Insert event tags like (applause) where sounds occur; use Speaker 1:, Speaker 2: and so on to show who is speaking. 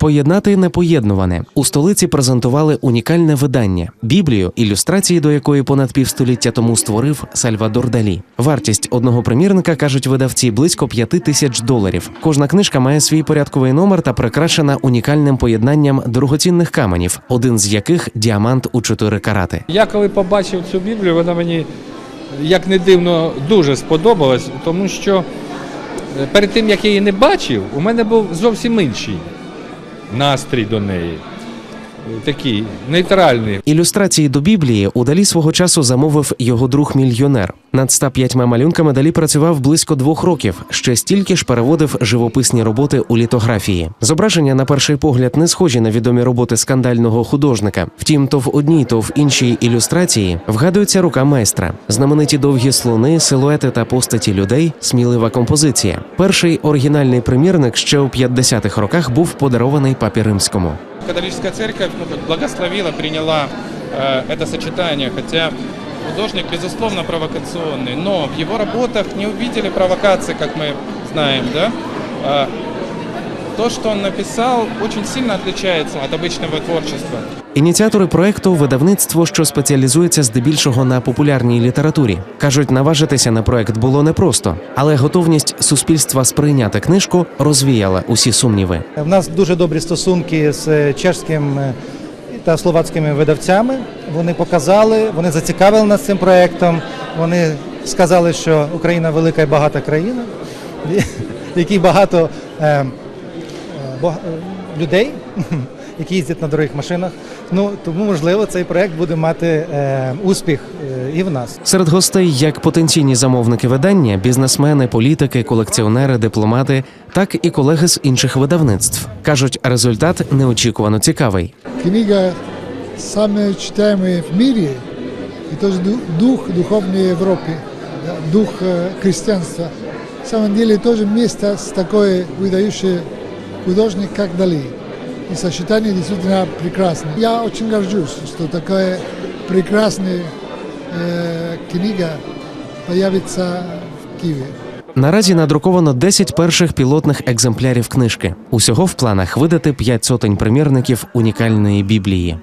Speaker 1: Поєднати непоєднуване у столиці презентували унікальне видання Біблію, ілюстрації до якої понад півстоліття тому створив Сальвадор Далі. Вартість одного примірника кажуть видавці близько п'яти тисяч доларів. Кожна книжка має свій порядковий номер та прикрашена унікальним поєднанням дорогоцінних каменів, один з яких діамант у 4 карати.
Speaker 2: Я коли побачив цю Біблію, вона мені, як не дивно, дуже сподобалась, тому що перед тим, як я її не бачив, у мене був зовсім інший настрій до неї. Такий нейтральний.
Speaker 1: Ілюстрації до Біблії у Далі свого часу замовив його друг мільйонер. Над 105 малюнками Далі працював близько двох років. Ще стільки ж переводив живописні роботи у літографії. Зображення на перший погляд не схожі на відомі роботи скандального художника. Втім, то в одній, то в іншій ілюстрації вгадується рука майстра. Знамениті довгі слони, силуети та постаті людей, смілива композиція. Перший оригінальний примірник ще у 50-х роках був подарований папі римському.
Speaker 3: Католическая церковь ну, как благословила, приняла э, это сочетание, хотя художник, безусловно, провокационный, но в его работах не увидели провокации, как мы знаем, да? то, что он написал, очень сильно отличается от обычного творчества.
Speaker 1: Ініціатори проекту видавництво, що спеціалізується здебільшого на популярній літературі. кажуть, наважитися на проект було непросто, але готовність суспільства сприйняти книжку розвіяла усі сумніви.
Speaker 4: В нас дуже добрі стосунки з чешським е, та словацькими видавцями. Вони показали, вони зацікавили нас цим проєктом. Вони сказали, що Україна велика і багата країна, (laughs) в якій багато бага- е, людей, (laughs) які їздять на дорогих машинах. Ну тому можливо цей проєкт буде мати е, успіх е, і в нас.
Speaker 1: Серед гостей як потенційні замовники видання, бізнесмени, політики, колекціонери, дипломати, так і колеги з інших видавництв. кажуть, результат неочікувано цікавий.
Speaker 5: книга самая читаемая в мире, и тоже ду- дух духовной Европы, да, дух э, христианства. На самом деле тоже место с такой выдающий художник, как Дали. И сочетание действительно прекрасное. Я очень горжусь, что такая прекрасная э, книга появится в Киеве.
Speaker 1: Наразі надруковано 10 перших пілотних екземплярів книжки. Усього в планах видати 5 сотень примірників унікальної біблії.